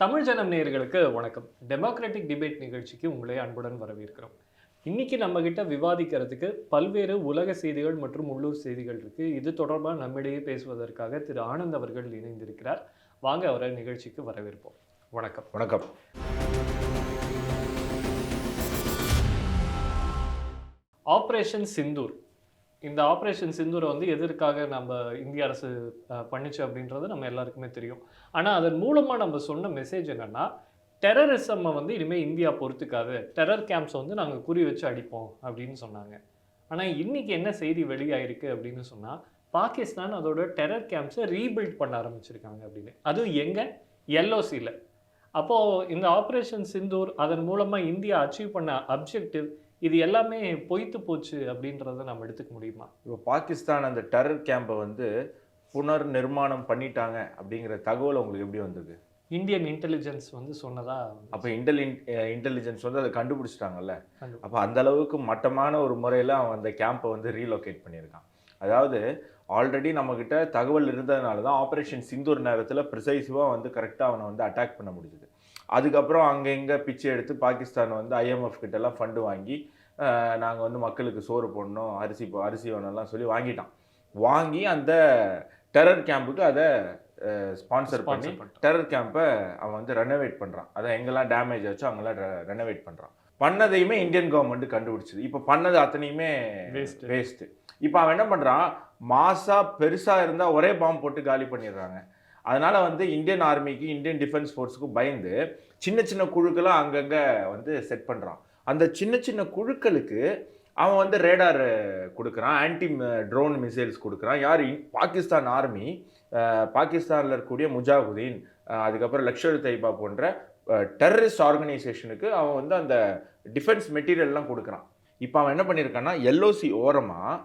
தமிழ் ஜனம் நேயர்களுக்கு வணக்கம். டெமோக்ராட்டிக் டிபேட் நிகழ்ச்சிக்கு உங்களை அன்புடன் வரவேற்கிறோம். இன்னைக்கு நம்ம கிட்ட விவாதிக்கிறதுக்கு பல்வேறு உலக செய்திகள் மற்றும் உள்ளூர் செய்திகள் இருக்கு. இது தொடர்பாக நம்மிடையே பேசுவதற்காக திரு ஆனந்த் அவர்கள் இணைந்திருக்கிறார். வாங்க அவரை நிகழ்ச்சிக்கு வரவேற்போம். வணக்கம். வணக்கம். ஆப்ரேஷன் சிந்தூர் இந்த ஆப்ரேஷன் சிந்தூரை வந்து எதற்காக நம்ம இந்திய அரசு பண்ணிச்சு அப்படின்றது நம்ம எல்லாருக்குமே தெரியும். ஆனால் அதன் மூலமாக நம்ம சொன்ன மெசேஜ் என்னன்னா டெரரிசம்மை வந்து இனிமேல் இந்தியா பொறுத்துக்காது. டெரர் கேம்ப்ஸை வந்து நாங்கள் குறி வச்சு அடிப்போம் அப்படின்னு சொன்னாங்க. ஆனால் இன்னைக்கு என்ன செய்தி வெளியாயிருக்கு அப்படின்னு சொன்னால் பாகிஸ்தான் அதோட டெரர் கேம்ப்ஸை ரீபில்ட் பண்ண ஆரம்பிச்சிருக்காங்க அப்படின்னு. அதுவும் எங்கே? எல்ஓசியில் அப்போது இந்த ஆப்ரேஷன் சிந்தூர் அதன் மூலமாக இந்தியா அச்சீவ் பண்ண அப்ஜெக்டிவ் இது எல்லாமே பொய்த்து போச்சு அப்படின்றத நம்ம எடுத்துக்க முடியுமா? இப்போ பாகிஸ்தான் அந்த டெரர் கேம்பை வந்து புனர் நிர்மாணம் பண்ணிட்டாங்க அப்படிங்கிற தகவல் உங்களுக்கு எப்படி வந்தது? இந்தியன் இன்டெலிஜென்ஸ் வந்து சொன்னதா அப்போ இன்டெலி இன்டெலிஜென்ஸ் வந்து அதை கண்டுபிடிச்சிட்டாங்கல்ல. கண்டு- அப்போ அந்த அளவுக்கு மட்டமான ஒரு முறையில் அவன் அந்த கேம்பை வந்து ரீலோகேட் பண்ணியிருக்கான். அதாவது ஆல்ரெடி நம்மக்கிட்ட தகவல் இருந்ததுனால தான் ஆப்ரேஷன் சிந்தூர் நேரத்தில் ப்ரிசைசிவாக வந்து கரெக்டாக அவனை வந்து அட்டாக் பண்ண முடிஞ்சுது. அதுக்கப்புறம் அங்கே இங்கே பிச்சை எடுத்து பாகிஸ்தான் வந்து ஐஎம்எஃப் கிட்டலாம் ஃபண்டு வாங்கி நாங்கள் வந்து மக்களுக்கு சோறு போடணும் அரிசி அரிசி வேணும்லாம் சொல்லி வாங்கிட்டான். வாங்கி அந்த டெரர் கேம்புக்கு அதை ஸ்பான்சர் பண்ணி. டெரர் கேம்பை அவன் வந்து ரெனோவேட் பண்ணுறான் அதை எங்கெல்லாம் டேமேஜ் ஆச்சோ அங்கெல்லாம் ரெனோவேட் பண்ணுறான் பண்ணதையுமே இந்தியன் கவர்மெண்ட் கண்டுபிடிச்சது இப்போ பண்ணது அத்தனையுமே. வேஸ்ட்டு இப்போ அவன் என்ன பண்ணுறான் மாசா பெருசாக இருந்தால் ஒரே பாம்பு போட்டு காலி பண்ணிடுறாங்க. அதனால் வந்து இந்தியன் ஆர்மிக்கு இந்தியன் டிஃபென்ஸ் ஃபோர்ஸுக்கும் பயந்து சின்ன சின்ன குழுக்கெல்லாம் அங்கங்கே வந்து செட் பண்ணுறான் அந்த சின்ன சின்ன குழுக்களுக்கு அவன் வந்து ரேடார் கொடுக்குறான் ஆன்டி ட்ரோன் மிசைல்ஸ் கொடுக்குறான். யார்? பாகிஸ்தான் ஆர்மி பாகிஸ்தானில் இருக்கக்கூடிய முஜாஹுதீன் அதுக்கப்புறம் லக்ஷர் தைபா போன்ற டெரரிஸ்ட் ஆர்கனைசேஷனுக்கு அவன் வந்து அந்த டிஃபென்ஸ் மெட்டீரியல்லாம் கொடுக்குறான். இப்போ அவன் என்ன பண்ணியிருக்கான்னா எல்ஓசி ஓரமாக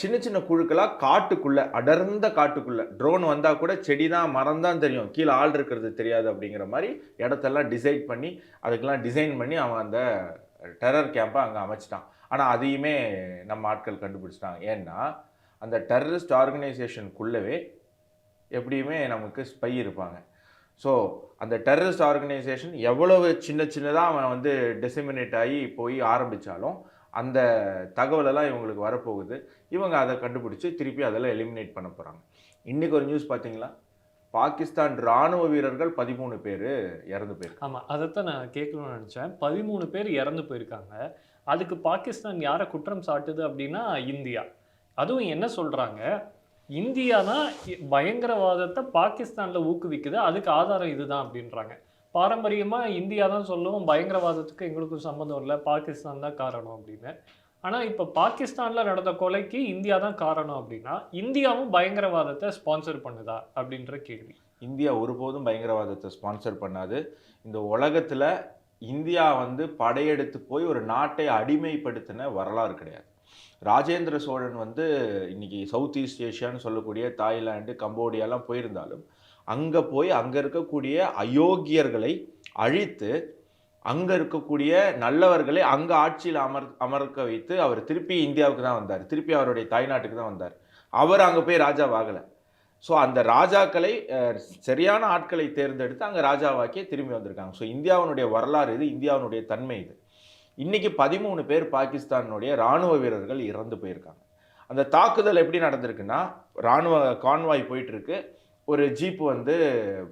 சின்ன சின்ன குழுக்களாக காட்டுக்குள்ளே அடர்ந்த காட்டுக்குள்ளே. ட்ரோன் வந்தால் கூட செடி தான் மரம் தான் தெரியும். கீழே ஆள் இருக்கிறது தெரியாது அப்படிங்கிற மாதிரி இடத்தெல்லாம் டிசைட் பண்ணி அதுக்கெல்லாம் டிசைன் பண்ணி அவன் அந்த டெரர் கேம்பை அங்கே அமைச்சிட்டான். ஆனால் அதையுமே நம்ம ஆட்கள் கண்டுபிடிச்சிட்டாங்க. ஏன்னா அந்த டெரரிஸ்ட் ஆர்கனைசேஷனுக்குள்ளவே எப்படியுமே நமக்கு ஸ்பை இருப்பாங்க. ஸோ அந்த டெரரிஸ்ட் ஆர்கனைசேஷன் எவ்வளவு சின்ன சின்னதாக அவன் வந்து டெசிமினேட் ஆகி போய் ஆரம்பித்தாலும் அந்த தகவலெல்லாம் இவங்களுக்கு வரப்போகுது. இவங்க அதை கண்டுபிடிச்சி திருப்பி அதெல்லாம் எலிமினேட் பண்ண போகிறாங்க இன்றைக்கி ஒரு நியூஸ் பார்த்தீங்களா? பாகிஸ்தான் ராணுவ வீரர்கள் பதிமூணு பேர் இறந்து போயிருக்காங்க. ஆமாம் அதைத்தான் நான் கேட்கணும்னு நினச்சேன். பதிமூணு பேர் இறந்து போயிருக்காங்க. அதுக்கு பாகிஸ்தான் யாரை குற்றம் சாட்டுது அப்படின்னா இந்தியா. அதுவும் என்ன சொல்கிறாங்க இந்தியா தான் பயங்கரவாதத்தை பாகிஸ்தானில் ஊக்குவிக்குது. அதுக்கு ஆதாரம் இதுதான் அப்படின்றாங்க. பாரம்பரியமாக இந்தியா தான் சொல்லுவோம் பயங்கரவாதத்துக்கு எங்களுக்கும் சம்மந்தம் இல்லை பாகிஸ்தான் தான் காரணம் அப்படின்னு. ஆனால் இப்போ பாகிஸ்தானில் நடந்த கொலைக்கு இந்தியா தான் காரணம் அப்படின்னா இந்தியாவும் பயங்கரவாதத்தை ஸ்பான்சர் பண்ணுதா அப்படின்ற கேள்வி. இந்தியா ஒருபோதும் பயங்கரவாதத்தை ஸ்பான்சர் பண்ணாது. இந்த உலகத்தில் இந்தியா வந்து படையெடுத்து போய் ஒரு நாட்டை அடிமைப்படுத்தின வரலாறு கிடையாது. ராஜேந்திர சோழன் வந்து இன்னைக்கு சவுத் ஈஸ்ட் ஏஷியான்னு சொல்லக்கூடிய தாய்லாந்து கம்போடியாலாம் போயிருந்தாலும் அங்கே போய் அங்கே இருக்கக்கூடிய அயோக்கியர்களை அழித்து அங்கே இருக்கக்கூடிய நல்லவர்களை அங்கே ஆட்சியில் அமர் அமர்க்க வைத்து அவர் திருப்பி இந்தியாவுக்கு தான் வந்தார். திருப்பி அவருடைய தாய்நாட்டுக்கு தான் வந்தார். அவர் அங்கே போய் ராஜாவாகலை ஸோ அந்த ராஜாக்களை சரியான ஆட்களை தேர்ந்தெடுத்து அங்கே ராஜாவாக்கே திரும்பி வந்திருக்காங்க. ஸோ இந்தியாவினுடைய வரலாறு இது இந்தியாவினுடைய தன்மை இது. இன்றைக்கி பதிமூணு பேர் பாகிஸ்தானுடைய ராணுவ வீரர்கள் இறந்து போயிருக்காங்க. அந்த தாக்குதல் எப்படி நடந்திருக்குன்னா ராணுவ கான்வாய் போயிட்டுருக்கு ஒரு ஜீப் வந்து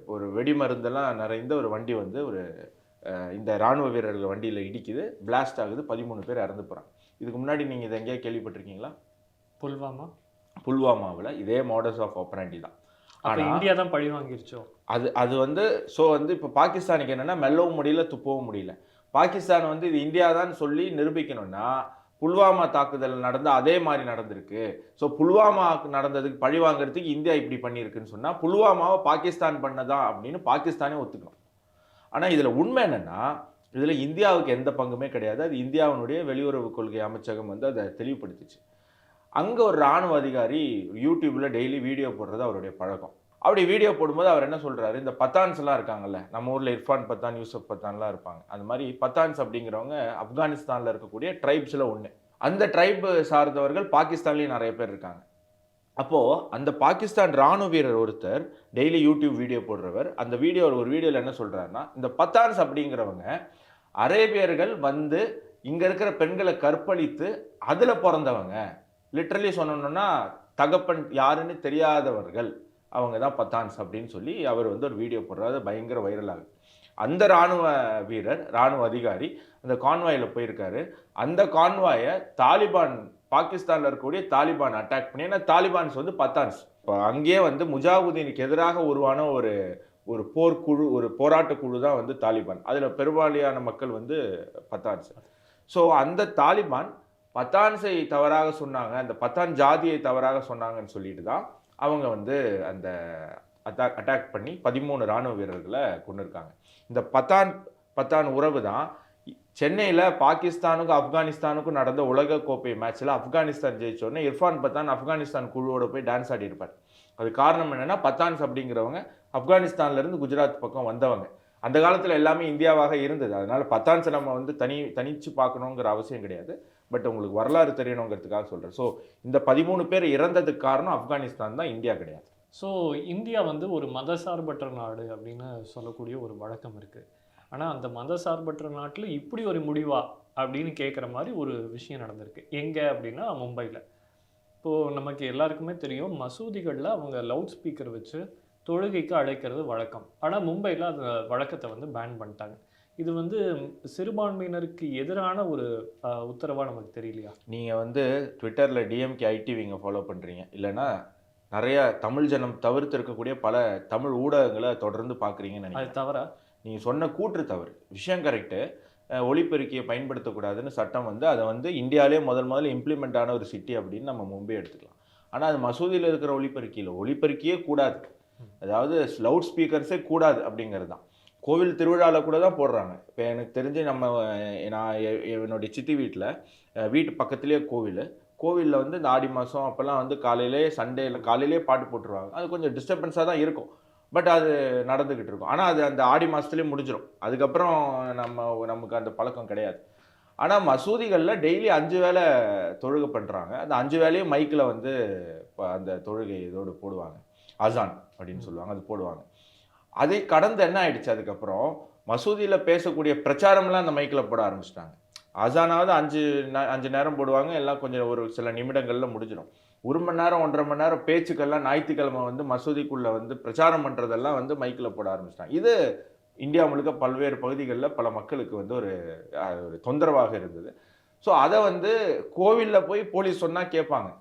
ஒரு வெடிமருந்தெல்லாம் நிறைந்த ஒரு வண்டி வந்து ஒரு இந்த ராணுவ வீரர்கள் வண்டியில் இடிக்குது. பிளாஸ்ட் ஆகுது. பதிமூணு பேர் இறந்து போகிறாங்க இதுக்கு முன்னாடி நீங்கள் இதை எங்கேயா கேள்விப்பட்டிருக்கீங்களா? புல்வாமா? புல்வாமாவில் இதே மாடல்ஸ் ஆஃப் ஆப்பரண்டி தான். அப்போ ஆனா- இந்தியா தான் பழி வாங்கிருச்சோ? அது அது வந்து ஸோ வந்து இப்போ பாகிஸ்தானுக்கு என்னென்னா மெல்லவும் முடியல துப்பவும் முடியல. பாகிஸ்தான் வந்து இது இந்தியா தான் சொல்லி நிரூபிக்கணும்னா புல்வாமா தாக்குதல் நடந்த அதே மாதிரி நடந்திருக்கு. ஸோ புல்வாமா நடந்ததுக்கு பழி வாங்குறதுக்கு இந்தியா இப்படி பண்ணியிருக்குன்னு சொன்னால் புல்வாமாவை பாகிஸ்தான் பண்ணதா அப்படின்னு பாகிஸ்தானே ஒத்துக்கணும் ஆனால் இதில் உண்மை என்னென்னா இதில் இந்தியாவுக்கு எந்த பங்குமே கிடையாது. அது இந்தியாவினுடைய வெளியுறவு கொள்கை அமைச்சகம் வந்து அதை தெளிவுபடுத்திச்சு. அங்கே ஒரு ராணுவ அதிகாரி யூடியூப்பில் டெய்லி வீடியோ போடுறது அவருடைய பழக்கம். அப்படி வீடியோ போடும்போது அவர் என்ன சொல்கிறாரு இந்த பத்தான்ஸ்லாம் இருக்காங்கல்ல நம்ம ஊரில் இர்ஃபான் பத்தான் யூசப் பத்தான்லாம் இருப்பாங்க. அந்த மாதிரி பத்தான்ஸ் அப்படிங்கிறவங்க ஆப்கானிஸ்தானில் இருக்கக்கூடிய ட்ரைப்ஸில் ஒன்று அந்த ட்ரைப் சார்ந்தவர்கள் பாகிஸ்தான்லேயும் நிறைய பேர் இருக்காங்க. அப்போது அந்த பாகிஸ்தான் ராணுவ வீரர் ஒருத்தர் டெய்லி யூடியூப் வீடியோ போடுறவர் அந்த வீடியோ ஒரு வீடியோவில் என்ன சொல்கிறாருன்னா இந்த பத்தான்ஸ் அப்படிங்கிறவங்க அரேபியர்கள் வந்து இங்கே இருக்கிற பெண்களை கற்பழித்து அதில் பிறந்தவங்க. லிட்ரலி சொன்னோன்னா தகப்பன் யாருன்னு தெரியாதவர்கள். அவங்க தான் பத்தான்ஸ் அப்படின்னு சொல்லி அவர் வந்து ஒரு வீடியோ போடுறாரு. அது பயங்கர வைரல் ஆகுது. அந்த ராணுவ வீரர் ராணுவ அதிகாரி அந்த கான்வாயில் போயிருக்காரு. அந்த கான்வாயை தாலிபான் பாகிஸ்தானில் இருக்கக்கூடிய தாலிபான் அட்டாக் பண்ணி ஏன்னா தாலிபான்ஸ் வந்து பத்தான்ஸ். இப்போ அங்கேயே வந்து முஜாவுதீனுக்கு எதிராக உருவான ஒரு ஒரு போர்க்குழு ஒரு போராட்ட குழு தான் வந்து தாலிபான். அதில் பெரும்பாலியான மக்கள் வந்து பத்தான்ஸ். ஸோ அந்த தாலிபான் பத்தான்ஸை தவறாக சொன்னாங்க. அந்த பத்தான் ஜாதியை தவறாக சொன்னாங்கன்னு சொல்லிட்டு தான் அவங்க வந்து அந்த அட்டாக் அட்டாக் பண்ணி பதிமூணு ராணுவ வீரர்களை கொண்டு இருக்காங்க இந்த பத்தான் பத்தான் உறவு தான். சென்னையில் பாகிஸ்தானுக்கும் ஆப்கானிஸ்தானுக்கும் நடந்த உலக கோப்பை மேட்ச்சில் ஆப்கானிஸ்தான் ஜெயிச்சோடனே இர்ஃபான் பத்தான் ஆப்கானிஸ்தான் குழுவோட போய் டான்ஸ் ஆடிருப்பார் அது காரணம் என்னென்னா பத்தான்ஸ் அப்படிங்கிறவங்க ஆப்கானிஸ்தான்லேருந்து குஜராத் பக்கம் வந்தவங்க. அந்த காலத்தில் எல்லாமே இந்தியாவாக இருந்தது. அதனால் பத்தான்ஸை நம்ம வந்து தனி தனிச்சு பார்க்கணுங்கிற அவசியம் கிடையாது. பட் உங்களுக்கு வரலாறு தெரியணுங்கிறதுக்காக சொல்கிறேன் ஸோ இந்த பதிமூணு பேர் இறந்ததுக்கு காரணம் ஆப்கானிஸ்தான் தான் இந்தியா கிடையாது. ஸோ இந்தியா வந்து ஒரு மதசார்பற்ற நாடு அப்படின்னு சொல்லக்கூடிய ஒரு வழக்கம் இருக்குது ஆனால் அந்த மதசார்பற்ற நாட்டில் இப்படி ஒரு முடிவா அப்படின்னு கேட்குற மாதிரி ஒரு விஷயம் நடந்திருக்கு. எங்கே அப்படின்னா மும்பையில் இப்போது நமக்கு எல்லாருக்குமே தெரியும் மசூதிகளில் அவங்க லவுட் ஸ்பீக்கர் வச்சு தொழுகைக்கு அழைக்கிறது வழக்கம். ஆனால் மும்பையில் அந்த வழக்கத்தை வந்து பேன் பண்ணிட்டாங்க. இது வந்து சிறுபான்மையினருக்கு எதிரான ஒரு உத்தரவாக நமக்கு தெரியலையா? நீங்கள் வந்து ட்விட்டரில் டிஎம்கே ஐடிவிங்க ஃபாலோ பண்ணுறீங்க இல்லைன்னா நிறைய தமிழ் ஜனம் தவிர்த்து இருக்கக்கூடிய பல தமிழ் ஊடகங்களை தொடர்ந்து பார்க்குறீங்கன்னு அது நினைக்கிறேன். தவிர நீங்கள் சொன்ன கூற்று தவறு. விஷயம் கரெக்டு ஒளிபெருக்கியை பயன்படுத்தக்கூடாதுன்னு சட்டம் வந்து அதை வந்து இந்தியாவிலே முதல் முதல்ல இம்ப்ளிமெண்ட் ஆன ஒரு சிட்டி அப்படின்னு நம்ம மும்பை எடுத்துக்கலாம். ஆனால் அது மசூதியில் இருக்கிற ஒளிபெருக்கியில் ஒளிபெருக்கியே கூடாது. அதாவது லவுட் ஸ்பீக்கர்ஸே கூடாது அப்படிங்கிறது தான். கோவில் திருவிழாவில் கூட தான் போடுறாங்க. இப்போ எனக்கு தெரிஞ்சு நம்ம நான் எ- என்னுடைய சித்தி வீட்டில் வீட்டு பக்கத்துலேயே கோவில். கோவிலில் வந்து இந்த ஆடி மாதம் அப்போல்லாம் வந்து காலையிலே சண்டேயில் காலையிலே பாட்டு போட்டுருவாங்க. அது கொஞ்சம் டிஸ்டர்பன்ஸாக தான் இருக்கும். பட் அது நடந்துக்கிட்டு இருக்கும். ஆனால் அது அந்த ஆடி மாதத்துலேயே முடிஞ்சிடும் அதுக்கப்புறம் நம்ம நமக்கு அந்த பழக்கம் கிடையாது. ஆனால் மசூதிகளில் டெய்லி அஞ்சு வேளை தொழுகை பண்ணுறாங்க அந்த அஞ்சு வேளையும் மைக்கில் வந்து இப்போ அந்த தொழுகை இதோடு போடுவாங்க. அசான் அப்படின்னு சொல்லுவாங்க. அது போடுவாங்க. அதை கடந்து என்ன ஆயிடுச்சு அதுக்கப்புறம்? மசூதியில் பேசக்கூடிய பிரச்சாரம்லாம் அந்த மைக்கில் போட ஆரம்பிச்சிட்டாங்க. அசானாவது அஞ்சு நே- அஞ்சு நேரம் போடுவாங்க எல்லாம் கொஞ்சம் ஒரு சில நிமிடங்களில் முடிஞ்சிடும். ஒரு மணி நேரம் ஒன்றரை மணி நேரம் பேச்சுக்கெல்லாம் ஞாயிற்றுக்கிழமை வந்து மசூதிக்குள்ளே வந்து பிரச்சாரம் பண்ணுறதெல்லாம் வந்து மைக்கில் போட ஆரம்பிச்சிட்டாங்க. இது இந்தியா முழுக்க பல்வேறு பகுதிகளில் பல மக்களுக்கு வந்து ஒரு ஒரு தொந்தரவாக இருந்தது. ஸோ அதை வந்து கோவிலில் போய் போலீஸ் சொன்னால் கேட்பாங்க.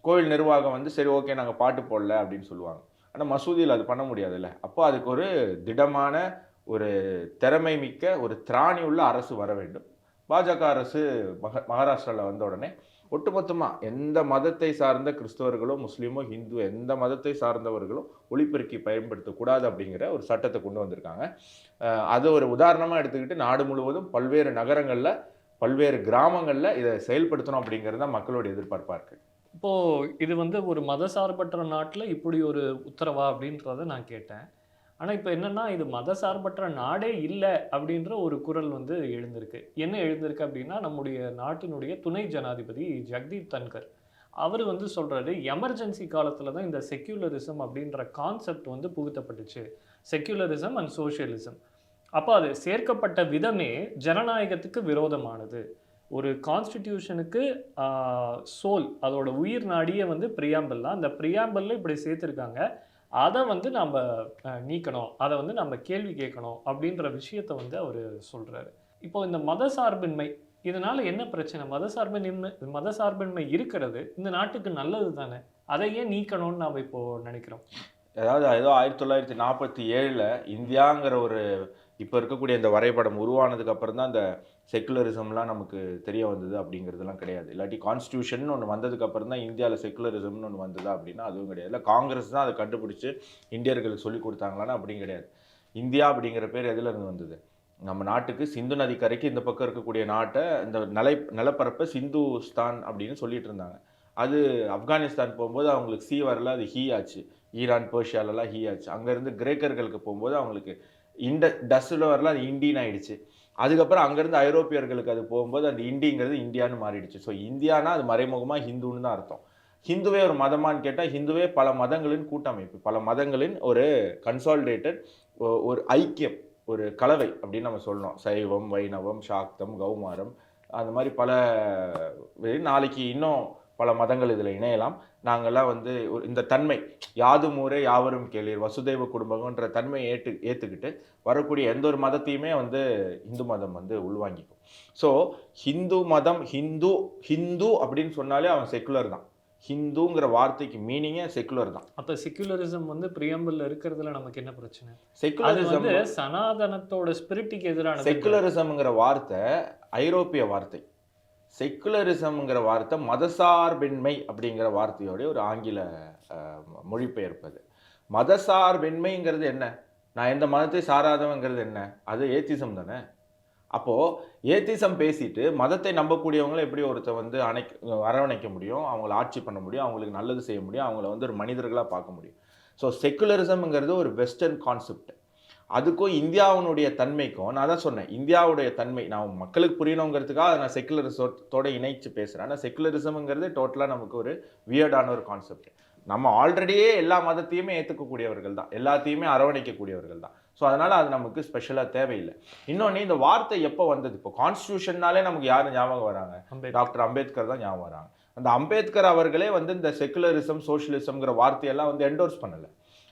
கோவில் நிர்வாகம் வந்து சரி ஓகே நாங்கள் பாட்டு போடல அப்படின்னு சொல்லுவாங்க. ஆனால் மசூதியில் அது பண்ண முடியாதுல்ல. அப்போ அதுக்கு ஒரு திடமான ஒரு திறமை மிக்க ஒரு திராணி உள்ள அரசு வர வேண்டும். பாஜக அரசு மக மகாராஷ்டிராவில் வந்த உடனே ஒட்டுமொத்தமாக எந்த மதத்தை சார்ந்த கிறிஸ்தவர்களோ முஸ்லீமோ ஹிந்து எந்த மதத்தை சார்ந்தவர்களும் ஒளிபெருக்கி பயன்படுத்தக்கூடாது அப்படிங்கிற ஒரு சட்டத்தை கொண்டு வந்திருக்காங்க. அது ஒரு உதாரணமாக எடுத்துக்கிட்டு நாடு முழுவதும் பல்வேறு நகரங்களில் பல்வேறு கிராமங்களில் இதை செயல்படுத்தணும் அப்படிங்கிறது தான் மக்களோட எதிர்பார்ப்பாக இருக்குது இப்போது இது வந்து ஒரு மதசார்பற்ற நாட்டில் இப்படி ஒரு உத்தரவா அப்படின்றத நான் கேட்டேன். ஆனால் இப்போ என்னென்னா இது மதசார்பற்ற நாடே இல்லை அப்படின்ற ஒரு குரல் வந்து எழுந்திருக்கு. என்ன எழுந்திருக்கு அப்படின்னா நம்முடைய நாட்டினுடைய துணை ஜனாதிபதி ஜெக்தீப் தன்கர். அவர் வந்து சொல்கிறாரு எமர்ஜென்சி காலத்தில் தான் இந்த செக்யூலரிசம் அப்படின்ற கான்செப்ட் வந்து புகுத்தப்பட்டுச்சு. செக்யூலரிசம் அண்ட் சோஷியலிசம் அப்போ அது சேர்க்கப்பட்ட விதமே ஜனநாயகத்துக்கு விரோதமானது. ஒரு கான்ஸ்டிடியூஷனுக்கு சோல் அதோட உயிர் நாடியே வந்து பிரியாம்பல் தான். அந்த பிரியாம்பலில் இப்படி சேர்த்துருக்காங்க. அதை வந்து நம்ம நீக்கணும். அதை வந்து நம்ம கேள்வி கேட்கணும் அப்படின்ற விஷயத்த வந்து அவர் சொல்கிறாரு இப்போ இந்த மத சார்பின்மை இதனால் என்ன பிரச்சனை? மத சார்பின்மை இருக்கிறது. இந்த நாட்டுக்கு நல்லது தானே? அதை ஏன் நீக்கணும்னு நாம் இப்போது நினைக்கிறோம்? அதாவது ஏதோ ஆயிரத்தி தொள்ளாயிரத்தி நாற்பத்தி ஏழில் இந்தியாங்கிற ஒரு இப்போ இருக்கக்கூடிய இந்த வரைபடம் உருவானதுக்கு அப்புறம் தான் அந்த செக்குலரிசம்லாம் நமக்கு தெரிய வந்தது அப்படிங்கிறதுலாம் கிடையாது. இல்லாட்டி கான்ஸ்டியூஷன் ஒன்று வந்ததுக்கு அப்புறம் தான் இந்தியாவில் செக்குலரிசம்னு ஒன்று வந்ததா அப்படின்னா அதுவும் கிடையாது. இல்லை காங்கிரஸ் தான் அதை கண்டுபிடிச்சி இந்தியர்களுக்கு சொல்லி கொடுத்தாங்களான்னு அப்படியும் கிடையாது. இந்தியா அப்படிங்கிற பேர் எதுலேருந்து வந்தது? நம்ம நாட்டுக்கு சிந்து நதி கரைக்கு இந்த பக்கம் இருக்கக்கூடிய நாட்டை இந்த நிலை நிலப்பரப்பை சிந்துஸ்தான் அப்படின்னு சொல்லிட்டு இருந்தாங்க. அது ஆப்கானிஸ்தான் போகும்போது அவங்களுக்கு சி வரல அது ஹீ ஆச்சு. ஈரான் பேர்ஷியாலலாம் ஹீ ஆச்சு. அங்கேருந்து கிரேக்கர்களுக்கு போகும்போது அவங்களுக்கு இண்ட டஸ்ஸில் வரல அது இண்டின்னு ஆயிடுச்சு. அதுக்கப்புறம் அங்கேருந்து ஐரோப்பியர்களுக்கு அது போகும்போது அந்த இண்டிங்கிறது இந்தியான்னு மாறிடுச்சு. ஸோ இந்தியானா அது மறைமுகமாக ஹிந்துன்னு தான் அர்த்தம். ஹிந்துவே ஒரு மதமான்னு கேட்டால் ஹிந்துவே பல மதங்களின் கூட்டமைப்பு பல மதங்களின் ஒரு கன்சாலிடேட்டட் ஒரு ஐக்கியம் ஒரு கலவை அப்படின்னு நம்ம சொல்லணும். சைவம் வைணவம் சாக்தம் கௌமாரம் அந்த மாதிரி பல நாளைக்கு இன்னும் பல மதங்கள் இதில் இணையலாம். நாங்கள்லாம் வந்து ஒரு இந்த தன்மை யாதும் ஊரே யாவரும் கேளீர் வசுதேவ குடும்பம்ன்ற தன்மையை ஏற்று ஏற்றுக்கிட்டு வரக்கூடிய எந்த ஒரு மதத்தையுமே வந்து இந்து மதம் வந்து உள்வாங்கிக்கும். ஸோ ஹிந்து மதம் ஹிந்து ஹிந்து அப்படின்னு சொன்னாலே அவன் செக்குலர் தான். ஹிந்துங்கிற வார்த்தைக்கு மீனிங்கே செக்குலர் தான். அப்ப செக்யூலரிசம் வந்து பிரியம்பிள் இருக்கிறதுல நமக்கு என்ன பிரச்சனை? செக்குலரிசம் சனாதனத்தோட ஸ்பிரிட்டுக்கு எதிரான செக்குலரிசம்ங்கிற வார்த்தை ஐரோப்பிய வார்த்தை. செக்குலரிசம்ங்கிற வார்த்தை மதசார்பின்மை அப்படிங்கிற வார்த்தையோடைய ஒரு ஆங்கில மொழிபெயர்ப்பது. மதசார்பின்மைங்கிறது என்ன? நான் எந்த மதத்தை சாராதவங்கிறது என்ன? அது ஏத்திசம் தானே? அப்போது ஏத்திசம் பேசிட்டு மதத்தை நம்பக்கூடியவங்களை எப்படி ஒருத்தர் வந்து அணை அரவணைக்க முடியும்? அவங்கள ஆட்சி பண்ண முடியும்? அவங்களுக்கு நல்லது செய்ய முடியும்? அவங்கள வந்து ஒரு மனிதர்களாக பார்க்க முடியும்? ஸோ செக்குலரிசம்ங்கிறது ஒரு வெஸ்டர்ன் கான்செப்ட் அதுக்கும் இந்தியாவினுடைய தன்மைக்கும் நான் தான் சொன்னேன் இந்தியாவுடைய தன்மை நான் மக்களுக்கு புரியணுங்கிறதுக்காக அதை நான் செக்குலரிசத்தோட இணைச்சு பேசுகிறேன் ஆனால் செக்குலரிசம்ங்கிறது டோட்டலாக நமக்கு ஒரு வியர்டான ஒரு கான்செப்ட் நம்ம ஆல்ரெடியே எல்லா மதத்தையுமே ஏற்றுக்கக்கூடியவர்கள் தான். எல்லாத்தையுமே அரவணைக்கக்கூடியவர்கள் தான். ஸோ அதனால் அது நமக்கு ஸ்பெஷலாக தேவையில்லை. இன்னொன்று இந்த வார்த்தை எப்போ வந்தது? இப்போ கான்ஸ்டியூஷன்னாலே நமக்கு யார் ஞாபகம் வராங்க. டாக்டர் அம்பேத்கர் தான் ஞாபகம் வராங்க. அந்த அம்பேத்கர் அவர்களே வந்து இந்த செக்குலரிசம் சோஷியலிசம்ங்கிற வார்த்தையெல்லாம் வந்து என்டோர்ஸ் பண்ணல.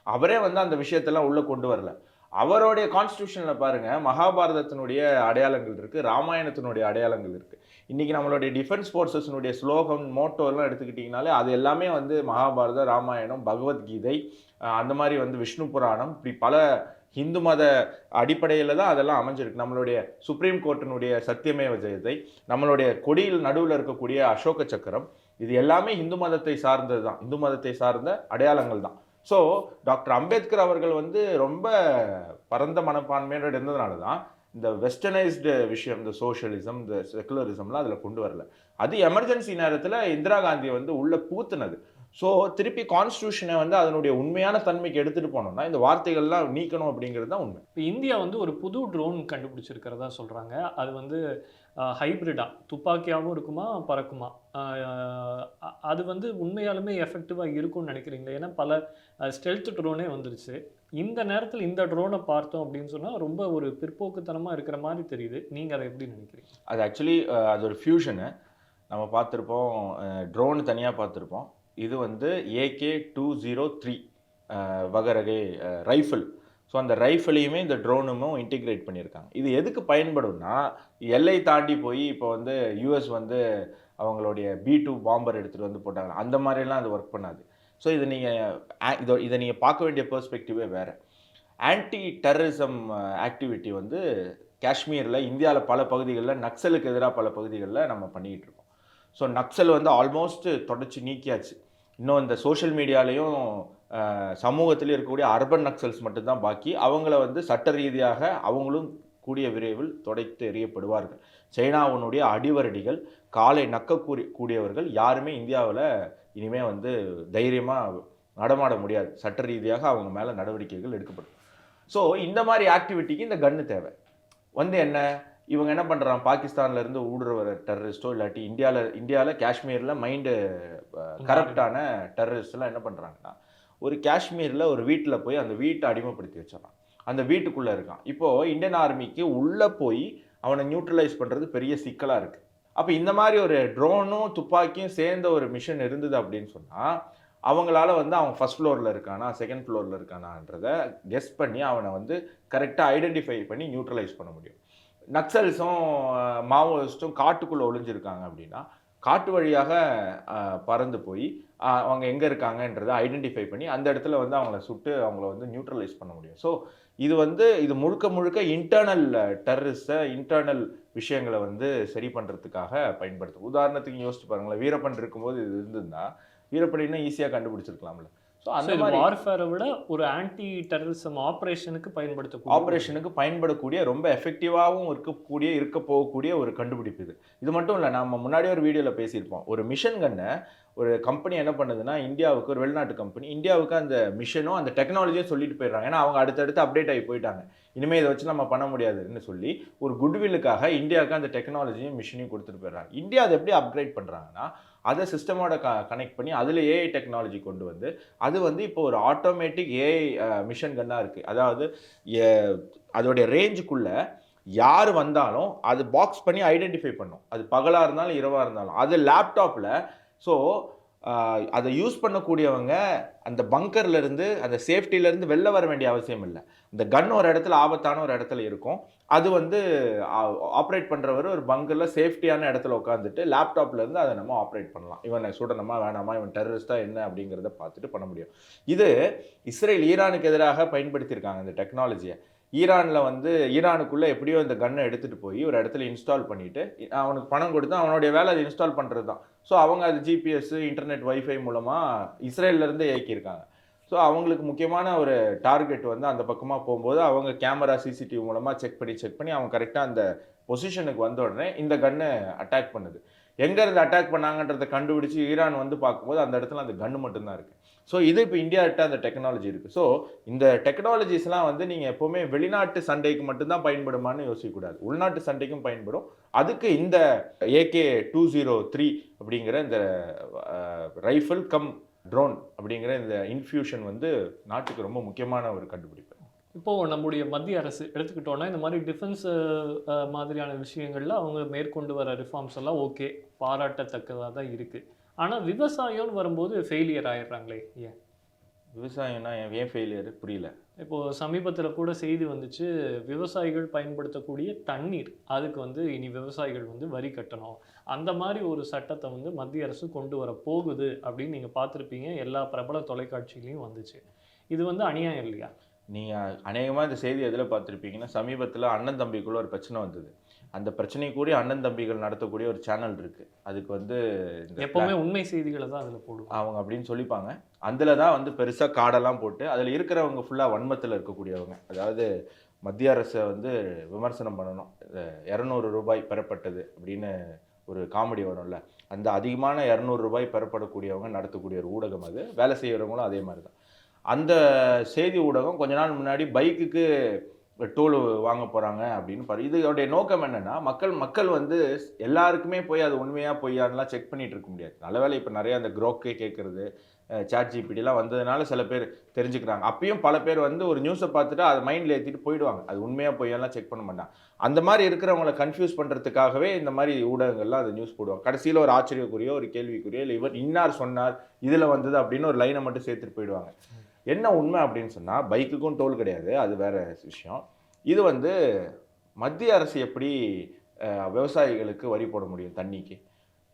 அவரே வந்து அந்த விஷயத்தெல்லாம் உள்ள கொண்டு வரல. அவருடைய கான்ஸ்டியூஷனில் பாருங்கள் மகாபாரதத்தினுடைய அடையாளங்கள் இருக்குது ராமாயணத்தினுடைய அடையாளங்கள் இருக்குது இன்றைக்கி நம்மளுடைய டிஃபென்ஸ் ஃபோர்ஸஸ்னுடைய ஸ்லோகம் மோட்டோலாம் எடுத்துக்கிட்டிங்கனாலே அது எல்லாமே வந்து மகாபாரத ராமாயணம் பகவத்கீதை அந்த மாதிரி வந்து விஷ்ணு புராணம் இப்படி பல ஹிந்து மத அடிப்படையில் தான் அதெல்லாம் அமைஞ்சிருக்கு. நம்மளுடைய சுப்ரீம் கோர்ட்டினுடைய சத்தியமேவ ஜெயத்தை நம்மளுடைய கொடியில் நடுவில் இருக்கக்கூடிய அசோக சக்கரம் இது எல்லாமே இந்து மதத்தை சார்ந்தது தான் இந்து மதத்தை சார்ந்த அடையாளங்கள் தான். ஸோ டாக்டர் அம்பேத்கர் அவர்கள் வந்து ரொம்ப பரந்த மனப்பான்மையோட இருந்ததுனால தான் இந்த வெஸ்டர்னைஸ்டு விஷயம் இந்த சோஷியலிசம் இந்த செக்குலரிசம்லாம் அதில் கொண்டு வரல. அது எமர்ஜென்சி நேரத்தில் இந்திரா காந்தியை வந்து உள்ளே பூத்துனது. ஸோ திருப்பி கான்ஸ்டியூஷனை வந்து அதனுடைய உண்மையான தன்மைக்கு எடுத்துகிட்டு போனோம்னா இந்த வார்த்தைகள்லாம் நீக்கணும் அப்படிங்கிறது தான் உண்மை. இப்போ இந்தியா வந்து ஒரு புது ட்ரோன் கண்டுபிடிச்சிருக்கிறதா சொல்றாங்க. அது வந்து ஹைப்ரிடா துப்பாக்கியாகவும் இருக்குமா பறக்குமா? அது வந்து உண்மையாலுமே எஃபெக்டிவாக இருக்கும்னு நினைக்கிறீங்களா? ஏன்னா பல ஸ்டெல்த் ட்ரோனே வந்துருச்சு. இந்த நேரத்தில் இந்த ட்ரோனை பார்த்தோம் அப்படின்னு சொன்னா ரொம்ப ஒரு பிற்போக்குத்தனமா இருக்கிற மாதிரி தெரியுது. நீங்க அதை எப்படி நினைக்கிறீங்க? அது ஆக்சுவலி அது ஒரு ஃபியூஷனு நம்ம பார்த்துருப்போம் ட்ரோன் தனியாக பார்த்துருப்போம். இது வந்து ஏகே டூ ஜீரோ த்ரீ வகரகை ரைஃபிள். ஸோ அந்த ரைஃபிளையுமே இந்த ட்ரோனுமும் இன்டிகிரேட் பண்ணியிருக்காங்க. இது எதுக்கு பயன்படும்னா எல்லை தாண்டி போய் இப்போ வந்து யூஎஸ் வந்து அவங்களுடைய பி டூ பாம்பர் எடுத்துகிட்டு வந்து போட்டாங்க. அந்த மாதிரிலாம் அது ஒர்க் பண்ணாது. ஸோ இது நீங்கள் இதோ இதை நீங்கள் பார்க்க வேண்டிய பெர்ஸ்பெக்டிவே வேறு. ஆன்டி டெரரிசம் ஆக்டிவிட்டி வந்து காஷ்மீரில் இந்தியாவில் பல பகுதிகளில் நக்சலுக்கு எதிராக பல பகுதிகளில் நம்ம பண்ணிக்கிட்டு இருக்கோம். ஸோ நக்சல் வந்து ஆல்மோஸ்ட் தொடச்சி நீக்கியாச்சு. இன்னும் இந்த சோஷியல் மீடியாலையும் சமூகத்திலையும் இருக்கக்கூடிய அர்பன் நக்சல்ஸ் மட்டும்தான் பாக்கி. அவங்கள வந்து சட்ட ரீதியாக அவங்களும் கூடிய விரைவில் தொடைத்து எறியப்படுவார்கள். சைனாவினுடைய அடிவரடிகள் காலை நக்கக்கூடிய கூடியவர்கள் யாருமே இந்தியாவில் இனிமேல் வந்து தைரியமாக நடமாட முடியாது. சட்ட ரீதியாக அவங்க மேலே நடவடிக்கைகள் எடுக்கப்படும். ஸோ இந்த மாதிரி ஆக்டிவிட்டிக்கு இந்த கன்று தேவை. வந்து என்ன? இவங்க என்ன பண்ணுறாங்க பாகிஸ்தான்ல இருந்து ஊடுற வர டெரரிஸ்டோ இல்லாட்டி இந்தியாவில் இந்தியாவில் காஷ்மீரில் மைண்டு கரப்டான டெரரிஸ்ட்லாம் என்ன பண்ணுறாங்கன்னா ஒரு காஷ்மீரில் ஒரு வீட்டில் போய் அந்த வீட்டை அடிமைப்படுத்தி வச்சிடறான். அந்த வீட்டுக்குள்ளே இருக்கான். இப்போது இந்தியன் ஆர்மிக்கு உள்ளே போய் அவனை நியூட்ரலைஸ் பண்ணுறது பெரிய சிக்கலாக இருக்குது அப்போ இந்த மாதிரி ஒரு ட்ரோனும் துப்பாக்கியும் சேர்ந்த ஒரு மிஷன் இருந்தது அப்படின்னு சொன்னால் அவங்களால வந்து அவன் ஃபர்ஸ்ட் ஃப்ளோரில் இருக்கானா செகண்ட் ஃப்ளோரில் இருக்கானான்றதை கெஸ் பண்ணி அவனை வந்து கரெக்டாக ஐடென்டிஃபை பண்ணி நியூட்ரலைஸ் பண்ண முடியும். நக்சல்ஸும் மாவோயிஸ்ட்டும் காட்டுக்குள்ளே ஒளிஞ்சிருக்காங்க அப்படின்னா காட்டு வழியாக பறந்து போய் அவங்க எங்கே இருக்காங்கன்றதை ஐடென்டிஃபை பண்ணி அந்த இடத்துல வந்து அவங்கள சுட்டு அவங்கள வந்து நியூட்ரலைஸ் பண்ண முடியும். ஸோ இது வந்து இது முழுக்க முழுக்க இன்டர்னல் டெரரிஸ்ட்டை இன்டர்னல் விஷயங்களை வந்து சரி பண்ணுறதுக்காக பயன்படுத்தும். உதாரணத்துக்கு யோசிச்சு பாருங்களேன் வீரப்பன் இருக்கும்போது இது இருந்ததுன்னா வீரப்பன் இன்னும் ஈஸியாக கண்டுபிடிச்சிருக்கலாம்ல. ஸோ அந்த மாதிரி வார்ஃபேரை விட ஒரு ஆன்டி டெரரிசம் ஆபரேஷனுக்கு பயன்படுத்தக்கூடிய ஆப்ரேஷனுக்கு பயன்படக்கூடிய ரொம்ப எஃபெக்டிவாகவும் இருக்கக்கூடிய இருக்க போகக்கூடிய ஒரு கண்டுபிடிப்பு இது. இது மட்டும் இல்லை நம்ம முன்னாடி ஒரு வீடியோவில் பேசியிருப்போம். ஒரு மிஷன் கன்னை ஒரு கம்பெனி என்ன பண்ணுதுன்னா இந்தியாவுக்கு ஒரு வெளிநாட்டு கம்பெனி இந்தியாவுக்கு அந்த மிஷனும் அந்த டெக்னாலஜியும் சொல்லிட்டு போயிடுறாங்க. ஏன்னா அவங்க அடுத்தடுத்து அப்டேட் ஆகி போயிட்டாங்க. இனிமேல் இதை வச்சு நம்ம பண்ண முடியாதுன்னு சொல்லி ஒரு குட்வில்லுக்காக இந்தியாவுக்கு அந்த டெக்னாலஜியும் மிஷனையும் கொடுத்துட்டு போயிடுறாங்க. இந்தியா அதை எப்படி அப்கிரேட் பண்ணுறாங்கன்னா அதை சிஸ்டமோட க கனெக்ட் பண்ணி அதில் ஏஐ டெக்னாலஜி கொண்டு வந்து அது வந்து இப்போ ஒரு ஆட்டோமேட்டிக் ஏஐ மிஷன் கன்னாக இருக்குது அதாவது அதோடைய ரேஞ்சுக்குள்ளே யார் வந்தாலும் அது பாக்ஸ் பண்ணி ஐடென்டிஃபை பண்ணும். அது பகலாக இருந்தாலும் இரவாக இருந்தாலும். அது லேப்டாப்பில் ஸோ அதை யூஸ் பண்ணக்கூடியவங்க அந்த பங்கர்லேருந்து அந்த சேஃப்டியிலேருந்து வெளில வர வேண்டிய அவசியம் இல்லை. இந்த கன் ஒரு இடத்துல ஆபத்தான ஒரு இடத்துல இருக்கும். அது வந்து ஆப்ரேட் பண்ணுறவர் ஒரு பங்கரில் சேஃப்டியான இடத்துல உட்காந்துட்டு லேப்டாப்லேருந்து அதை நம்ம ஆப்ரேட் பண்ணலாம். இவன் சுடணுமா வேணாமா இவன் டெரரிஸ்டா என்ன அப்படிங்கிறத பார்த்துட்டு பண்ண முடியும். இது இஸ்ரேல் ஈரானுக்கு எதிராக பயன்படுத்தியிருக்காங்க இந்த டெக்னாலஜியை ஈரானில் வந்து ஈரானுக்குள்ளே எப்படியோ இந்த கன்னை எடுத்துகிட்டு போய் ஒரு இடத்துல இன்ஸ்டால் பண்ணிவிட்டு அவனுக்கு பணம் கொடுத்து அவனுடைய வேலை அதை இன்ஸ்டால் பண்ணுறது தான் ஸோ அவங்க அது ஜிபிஎஸ் இன்டர்நெட் வைஃபை மூலமாக இஸ்ரேல்லேருந்து இயக்கியிருக்காங்க. ஸோ அவங்களுக்கு முக்கியமான ஒரு டார்கெட் வந்து அந்த பக்கமாக போகும்போது அவங்க கேமரா சிசிடிவி மூலமாக செக் பண்ணி செக் பண்ணி அவங்க கரெக்டாக அந்த பொசிஷனுக்கு வந்த உடனே இந்த கன்னு அட்டாக் பண்ணுது. எங்கேருந்து அட்டாக் பண்ணாங்கன்றதை கண்டுபிடிச்சி ஈரான் வந்து பார்க்கும்போது அந்த இடத்துல அந்த கன்று மட்டும்தான் இருக்குது ஸோ இது இப்போ இந்தியாட்ட அந்த டெக்னாலஜி இருக்குது ஸோ இந்த டெக்னாலஜிஸ்லாம் வந்து நீங்கள் எப்போவுமே வெளிநாட்டு சண்டைக்கு மட்டும்தான் பயன்படுமான்னு யோசிக்கக்கூடாது. உள்நாட்டு சண்டைக்கும் பயன்படும். அதுக்கு இந்த ஏகே டூ ஜீரோ த்ரீ அப்படிங்கிற இந்த ரைஃபிள் கம் ட்ரோன் அப்படிங்கிற இந்த இன்ஃபியூஷன் வந்து நாட்டுக்கு ரொம்ப முக்கியமான ஒரு கண்டுபிடிப்பு. இப்போது நம்முடைய மத்திய அரசு எடுத்துக்கிட்டோன்னா இந்த மாதிரி டிஃபென்ஸ் மாதிரியான விஷயங்களில் அவங்க மேற்கொண்டு வர ரிஃபார்ம்ஸ் எல்லாம் ஓகே பாராட்டத்தக்கதாக தான் இருக்குது ஆனா விவசாயம்னு வரும்போது ஃபெயிலியர் ஆயிடுறாங்களே ஏன்? விவசாயம்னா ஏன் ஃபெயிலியர் புரியல. இப்போ சமீபத்தில் கூட செய்தி வந்துச்சு விவசாயிகள் பயன்படுத்தக்கூடிய தண்ணீர் அதுக்கு வந்து இனி விவசாயிகள் வந்து வரி கட்டணும். அந்த மாதிரி ஒரு சட்டத்தை வந்து மத்திய அரசு கொண்டு வர போகுது அப்படின்னு நீங்கள் பார்த்துருப்பீங்க. எல்லா பிரபல தொலைக்காட்சியிலையும் வந்துச்சு. இது வந்து அநியாயம் இல்லையா? நீங்கள் அநேகமாக இந்த செய்தி எதில் பார்த்துருப்பீங்கன்னா சமீபத்தில் அண்ணன் தம்பிக்குள்ள ஒரு பிரச்சனை வந்தது. அந்த பிரச்சனை கூடிய அண்ணன் தம்பிகள் நடத்தக்கூடிய ஒரு சேனல் இருக்குது அதுக்கு வந்து எப்பவுமே உண்மை செய்திகளை தான் அதில் போடுவோம் அவங்க அப்படின்னு சொல்லிப்பாங்க. அதில் தான் வந்து பெருசாக காடெல்லாம் போட்டு அதில் இருக்கிறவங்க ஃபுல்லாக வன்மத்தில் இருக்கக்கூடியவங்க. அதாவது மத்திய அரசை வந்து விமர்சனம் பண்ணணும். இரநூறு ரூபாய் பெறப்பட்டது அப்படின்னு ஒரு காமெடி வரும்ல அந்த அதிகமான இரநூறு ரூபாய் பெறப்படக்கூடியவங்க நடத்தக்கூடிய ஒரு ஊடகம் அது. வேலை செய்கிறவங்களும் அதே மாதிரி தான். அந்த செய்தி ஊடகம் கொஞ்ச நாள் முன்னாடி பைக்குக்கு டோல் வாங்க போகிறாங்க அப்படின்னு பாரு. இதோடைய நோக்கம் என்னென்னா மக்கள் மக்கள் வந்து எல்லாருக்குமே போய் அது உண்மையாக பொய்யான்லாம் செக் பண்ணிகிட்டு இருக்க முடியாது. நல்ல வேலை இப்போ நிறையா அந்த குரோக்கே கேட்குறது சாட் ஜிபிடிலாம் வந்ததுனால சில பேர் தெரிஞ்சுக்கிறாங்க. அப்பயும் பல பேர் வந்து ஒரு நியூஸை பார்த்துட்டு அதை மைண்டில் ஏற்றிட்டு போயிடுவாங்க. அது உண்மையாக பொய்யான்லாம் செக் பண்ண மாட்டாங்க. அந்த மாதிரி இருக்கிறவங்களை கன்ஃபியூஸ் பண்ணுறதுக்காகவே இந்த மாதிரி ஊடகங்கள்லாம் அதை நியூஸ் போடுவாங்க. கடைசியில் ஒரு ஆச்சரியக்குரிய ஒரு கேள்விக்குரிய இல்லை இவர் இன்னார் சொன்னார் இதில் வந்தது அப்படின்னு ஒரு லைனை மட்டும் சேர்த்துட்டு போயிடுவாங்க. என்ன உண்மை அப்படின்னு சொன்னால் பைக்குக்கும் டோல் கிடையாது. அது வேற விஷயம். இது வந்து மத்திய அரசு எப்படி விவசாயிகளுக்கு வரி போட முடியும் தண்ணிக்கு?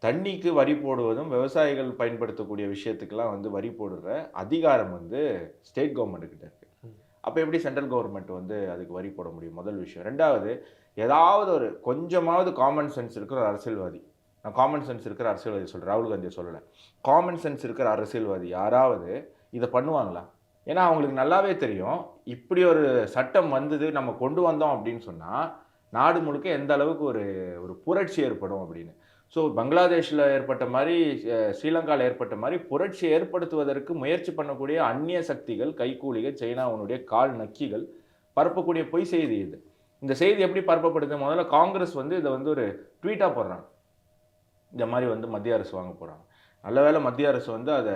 தண்ணிக்கு வரி போடுவதும் விவசாயிகள் பயன்படுத்தக்கூடிய விஷயத்துக்கெல்லாம் வந்து வரி போடுற அதிகாரம் வந்து ஸ்டேட் கவர்மெண்ட் கிட்ட இருக்கு. ம். அப்போ எப்படி சென்ட்ரல் கவர்மெண்ட் வந்து அதுக்கு வரி போட முடியும்? முதல் விஷயம். ரெண்டாவது ஏதாவது ஒரு கொஞ்சமாவது காமன் சென்ஸ் இருக்கிற ஒரு அரசியல்வாதி. நான் காமன் சென்ஸ் இருக்கிற அரசியல்வாதி சொல்கிறேன் ராகுல் காந்தியை சொல்லலை. காமன் சென்ஸ் இருக்கிற அரசியல்வாதி யாராவது இதை பண்ணுவாங்களா? ஏன்னா அவங்களுக்கு நல்லாவே தெரியும். இப்படி ஒரு சட்டம் வந்தது நம்ம கொண்டு வந்தோம் அப்படின்னு சொன்னால் நாடு முழுக்க எந்த அளவுக்கு ஒரு ஒரு புரட்சி ஏற்படும் அப்படின்னு. ஸோ பங்களாதேஷில் ஏற்பட்ட மாதிரி ஸ்ரீலங்காவில் ஏற்பட்ட மாதிரி புரட்சி ஏற்படுத்துவதற்கு முயற்சி பண்ணக்கூடிய அந்நிய சக்திகள் கைக்கூலிகள் சைனாவுனுடைய கால் நக்கிகள் பரப்பக்கூடிய பொய் செய்தி இது. இந்த செய்தி எப்படி பரப்பப்படுது? முதல்ல காங்கிரஸ் வந்து இதை வந்து ஒரு ட்வீட்டாக போடுறாங்க. இந்த மாதிரி வந்து மத்திய அரசு வாங்க போகிறாங்க நல்ல வேளை மத்திய அரசு வந்து அதை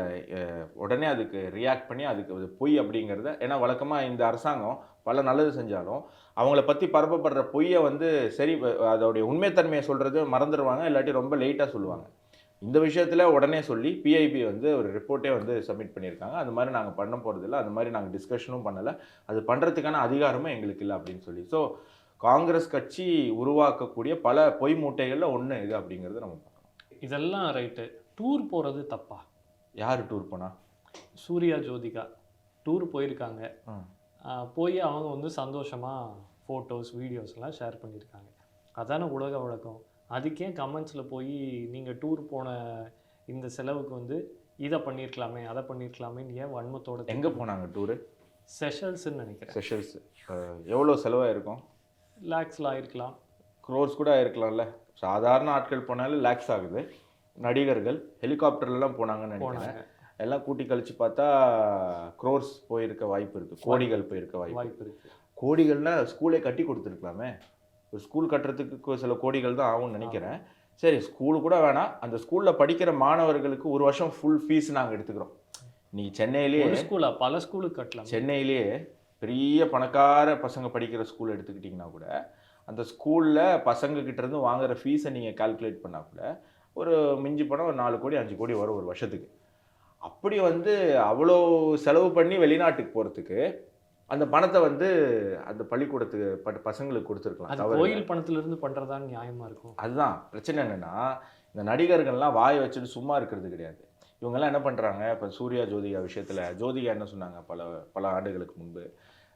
உடனே அதுக்கு ரியாக்ட் பண்ணி அதுக்கு அது பொய் அப்படிங்கிறத ஏன்னா வழக்கமாக இந்த அரசாங்கம் பல நல்லது செஞ்சாலும் அவங்கள பற்றி பரப்பப்படுற பொய்யை வந்து சரி அதோடைய உண்மைத்தன்மையை சொல்கிறது மறந்துடுவாங்க இல்லாட்டி ரொம்ப லேட்டாக சொல்லுவாங்க. இந்த விஷயத்தில் உடனே சொல்லி பிஐபி வந்து ஒரு ரிப்போர்ட்டே வந்து சப்மிட் பண்ணியிருக்காங்க. அது மாதிரி நாங்கள் பண்ண போகிறதில்ல அது மாதிரி நாங்கள் டிஸ்கஷனும் பண்ணலை. அது பண்ணுறதுக்கான அதிகாரமும் எங்களுக்கு இல்லை அப்படின்னு சொல்லி. ஸோ காங்கிரஸ் கட்சி உருவாக்கக்கூடிய பல பொய் மூட்டைகளில் ஒன்று இது அப்படிங்கிறது நம்ம பார்க்கலாம் இதெல்லாம் ரைட்டு டூர் போகிறது தப்பா? யார் டூர் போனா? சூர்யா ஜோதிகா. டூர் போயிருக்காங்க. போய் அவங்க வந்து சந்தோஷமாக ஃபோட்டோஸ் வீடியோஸ்லாம் ஷேர் பண்ணியிருக்காங்க. அதானே உலக வழக்கம். அதுக்கே கமெண்ட்ஸில் போய் நீங்கள் டூர் போன இந்த செலவுக்கு வந்து இதை பண்ணியிருக்கலாமே அதை பண்ணியிருக்கலாமேன்னு ஏன் வன்மத்தோட எங்கே போனாங்க டூரு? செஷல்ஸ்ன்னு நினைக்கிறேன். செஷல்ஸ் எவ்வளோ செலவாக இருக்கும்? லேக்ஸில் ஆயிருக்கலாம். க்ரோர்ஸ் கூட இருக்கலாம்ல சாதாரண ஆட்கள் போனாலும் லேக்ஸ் ஆகுது. நடிகர்கள் ஹெலிகாப்டர்லாம் போனாங்கன்னு நினைக்கிறேன். எல்லாம் கூட்டி கழிச்சு பார்த்தா க்ரோர்ஸ் போயிருக்க வாய்ப்பு இருக்கு. கோடிகள் போயிருக்க வாய்ப்பு வாய்ப்பு இருக்கு. கோடிகள்னா ஸ்கூலே கட்டி கொடுத்துருக்கலாமே. ஒரு ஸ்கூல் கட்டுறதுக்கு சில கோடிகள் தான் ஆகும்னு நினைக்கிறேன். சரி ஸ்கூலு கூட வேணாம். அந்த ஸ்கூலில் படிக்கிற மாணவர்களுக்கு ஒரு வருஷம் ஃபுல் ஃபீஸ் நாங்கள் எடுத்துக்கிறோம். நீ சென்னையிலேயே ஸ்கூலா பல ஸ்கூலுக்கு கட்டலாம். சென்னையிலேயே பெரிய பணக்கார பசங்க படிக்கிற ஸ்கூல் எடுத்துக்கிட்டிங்கன்னா கூட அந்த ஸ்கூலில் பசங்க கிட்ட இருந்து வாங்குற ஃபீஸை நீங்கள் கால்குலேட் பண்ணால் கூட ஒரு மிஞ்சி பணம் ஒரு நாலு கோடி அஞ்சு கோடி வரும் ஒரு வருஷத்துக்கு. அப்படி வந்து அவ்வளோ செலவு பண்ணி வெளிநாட்டுக்கு போகிறதுக்கு அந்த பணத்தை வந்து அந்த பள்ளிக்கூடத்துக்கு பட் பசங்களுக்கு கொடுத்துருக்கலாம். கோயில் பணத்துல இருந்து பண்றதா நியாயமா இருக்கும்? அதுதான். பிரச்சனை என்னன்னா இந்த நடிகர்கள்லாம் வாயை வச்சுட்டு சும்மா இருக்கிறது கிடையாது. இவங்கெல்லாம் என்ன பண்ணுறாங்க இப்போ சூர்யா ஜோதிகா விஷயத்தில் ஜோதிகா என்ன சொன்னாங்க? பல பல ஆண்டுகளுக்கு முன்பு.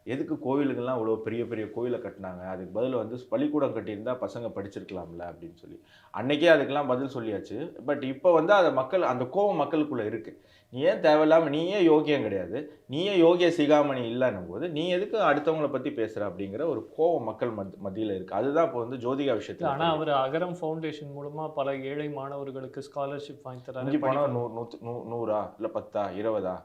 எதுக்கு கோவிலுக்கெல்லாம் இவ்வளோ பெரிய பெரிய கோவிலை கட்டினாங்க? அதுக்கு பதில் வந்து பள்ளிக்கூடம் கட்டியிருந்தா பசங்க படிச்சிருக்கலாம்ல அப்படின்னு சொல்லி. அன்னைக்கே அதுக்கெல்லாம் பதில் சொல்லியாச்சு. பட் இப்போ வந்து அதை மக்கள் அந்த கோவம் மக்களுக்குள்ளே இருக்குது நீ ஏன் தேவையில்லாமல் நீயே யோகியம் கிடையாது. நீயே யோகிய சிகாமணி இல்லைன்னும் போது நீ எதுக்கு அடுத்தவங்கள பற்றி பேசுகிற அப்படிங்கிற ஒரு கோவம் மக்கள் மத் மத்தியில் இருக்குது அதுதான் இப்போ வந்து ஜோதிகா விஷயத்தில் ஆனா அவர் அகரம் ஃபவுண்டேஷன் மூலமா பல ஏழை மாணவர்களுக்கு ஸ்காலர்ஷிப் வாங்கி அஞ்சு பணம் நூ நூத்து நூ நூறா? இல்லை பத்தா? இருபதா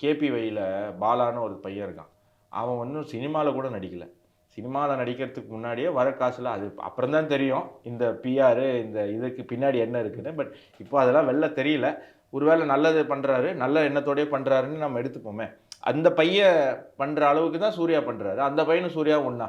கேபிவையில் பாலான்னு ஒரு பையன் இருக்கான். அவன் ஒன்றும் சினிமாவில் கூட நடிக்கலை. சினிமாவில் நடிக்கிறதுக்கு முன்னாடியே வர காசில் அது அப்புறம் தான் தெரியும். இந்த பிஆர் இந்த இதுக்கு பின்னாடி என்ன இருக்குதுன்னு பட் இப்போ அதெல்லாம் வெளில தெரியல. ஒருவேளை நல்லது பண்ணுறாரு நல்ல எண்ணத்தோடயே பண்ணுறாருன்னு நம்ம எடுத்துப்போமே. அந்த பையன் பண்ணுற அளவுக்கு தான் சூர்யா பண்ணுறாரு அந்த பையனும் சூர்யா ஒன்றா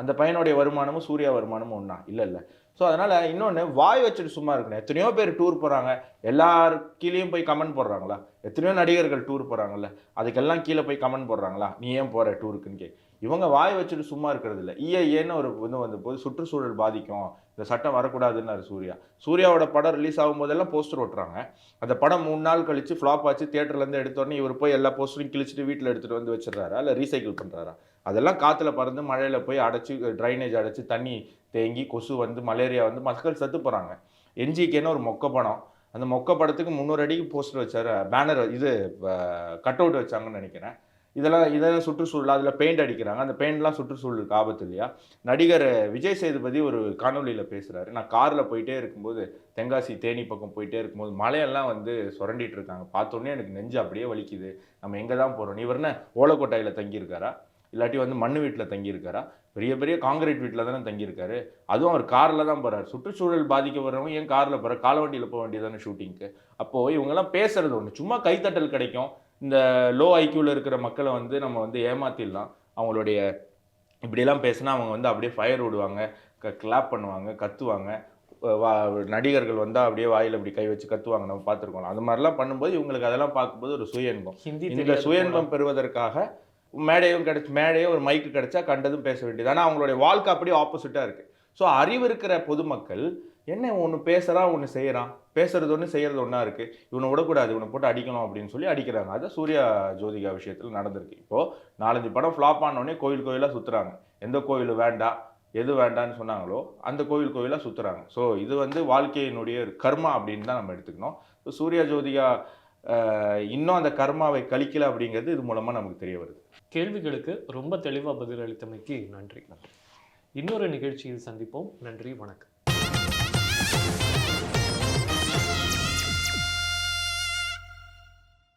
அந்த பையனுடைய வருமானமும் சூர்யா வருமானமும் ஒன்றா இல்லை இல்லை. ஸோ அதனால் இன்னொன்று வாய் வச்சுட்டு சும்மா இருக்கணும். எத்தனையோ பேர் டூர் போகிறாங்க எல்லார் கீழேயும் போய் கமெண்ட் போடுறாங்களா? எத்தனையோ நடிகர்கள் டூர் போகிறாங்கல்ல அதுக்கெல்லாம் கீழே போய் கமெண்ட் போடுறாங்களா? நீ ஏன் போகிற டூருக்குன்னு கே இவங்க வாய் வச்சுட்டு சும்மா இருக்கிறது இல்லை. இஏஏன்னு ஒரு இது வந்த போது சுற்றுச்சூழல் பாதிக்கும். இந்த சட்டம் வரக்கூடாதுன்னாரு சூர்யா. சூர்யாவோட படம் ரிலீஸ் ஆகும் போதெல்லாம் போஸ்டர் ஓட்டுறாங்க. அந்த படம் மூணு நாள் கழிச்சு ஃப்ளாப் ஆச்சு. தேட்டர்லேருந்து எடுத்தோடனே இவர் போய் எல்லா போஸ்டரையும் கிழிச்சிட்டு வீட்டில் எடுத்துகிட்டு வந்து வச்சிடறாரா? இல்லை ரீசைக்கிள் பண்ணுறாரா அதெல்லாம் காற்றுல பறந்து மழையில் போய் அடைச்சி ட்ரைனேஜ் அடைச்சி தண்ணி தேங்கி கொசு வந்து மலேரியா வந்து மக்கள் செத்து போகிறாங்க என்ஜிகேன்னு ஒரு மொக்க படம். அந்த மொக்க படத்துக்கு முந்நூறு அடிக்கு போஸ்டர் வச்சாரு பேனர் இது கட் அவுட் வச்சாங்கன்னு நினைக்கிறேன். இதெல்லாம் இதெல்லாம் சுற்றுச்சூழல் அதில் பெயிண்ட் அடிக்கிறாங்க. அந்த பெயிண்ட்லாம் சுற்றுச்சூழலுக்கு ஆபத்து இல்லையா? நடிகர் விஜய் சேதுபதி ஒரு காணொலியில் பேசுகிறாரு நான் காரில் போயிட்டே இருக்கும்போது தென்காசி தேனி பக்கம் போயிட்டே இருக்கும்போது மலையெல்லாம் வந்து சுரண்டிட்டு இருக்காங்க. பார்த்தோன்னே எனக்கு நெஞ்சு அப்படியே வலிக்குது. நம்ம எங்கே தான் போகிறோம் நீ வரன ஓலக்கோட்டையில் தங்கியிருக்காரா? இல்லாட்டி வந்து மண்ணு வீட்டில் தங்கியிருக்காரா? பெரிய பெரிய காங்கிரீட் வீட்டில் தானே தங்கியிருக்காரு. அதுவும் அவர் காரில் தான் போகிறார் சுற்றுச்சூழல் பாதிக்கப்படுறவங்க ஏன் காரில் போகிற கால வண்டியில் போக வேண்டியதானே ஷூட்டிங்க்கு அப்போது இவங்கெல்லாம் பேசுறது ஒன்று சும்மா கைத்தட்டல் கிடைக்கும். இந்த லோ ஐக்யூவில் இருக்கிற மக்களை வந்து நம்ம வந்து ஏமாத்திடலாம். அவங்களுடைய இப்படியெல்லாம் பேசினா அவங்க வந்து அப்படியே ஃபயர் விடுவாங்க. க கிளாப் பண்ணுவாங்க கத்துவாங்க. வா நடிகர்கள் வந்தால் அப்படியே வாயில் இப்படி கை வச்சு கத்துவாங்க. நம்ம பார்த்துருக்கோம் அது மாதிரிலாம் பண்ணும்போது இவங்களுக்கு அதெல்லாம் பார்க்கும்போது ஒரு சுய இன்பம் ஹிந்தி இந்த தெரியாத சுய இன்பம் பெறுவதற்காக மேடையும் கிடச்சி மேடையும் ஒரு மைக்கு கிடைச்சா கண்டதும் பேச வேண்டியது. ஆனால் அவங்களுடைய வாழ்க்கை அப்படியே ஆப்போசிட்டாக இருக்குது ஸோ அறிவு இருக்கிற பொதுமக்கள் என்ன ஒன்று பேசுகிறான் ஒன்று செய்கிறான் பேசுறது ஒன்று செய்கிறது ஒன்றா இருக்குது இவனை விடக்கூடாது இவனை போட்டு அடிக்கணும் அப்படின்னு சொல்லி அடிக்கிறாங்க. அது சூர்யா ஜோதிகா விஷயத்தில் நடந்திருக்கு. இப்போது நாலஞ்சு படம் ஃப்ளாப் ஆனோடனே கோயில் கோயிலாக சுற்றுறாங்க எந்த கோயில் வேண்டாம் எது வேண்டான்னு சொன்னாங்களோ அந்த கோவில் கோயிலாக சுற்றுறாங்க ஸோ இது வந்து வாழ்க்கையினுடைய ஒரு கர்மா அப்படின்னு தான் நம்ம எடுத்துக்கணும். ஸோ சூர்யா ஜோதிகா இன்னும் அந்த கர்மாவை கழிக்கல அப்படிங்கிறது இது மூலமாக நமக்கு தெரிய வருது. கேள்விகளுக்கு ரொம்ப தெளிவா பதில் அளித்தமைக்கு நன்றி. இன்னொரு நிகழ்ச்சியில் சந்திப்போம். நன்றி. வணக்கம்.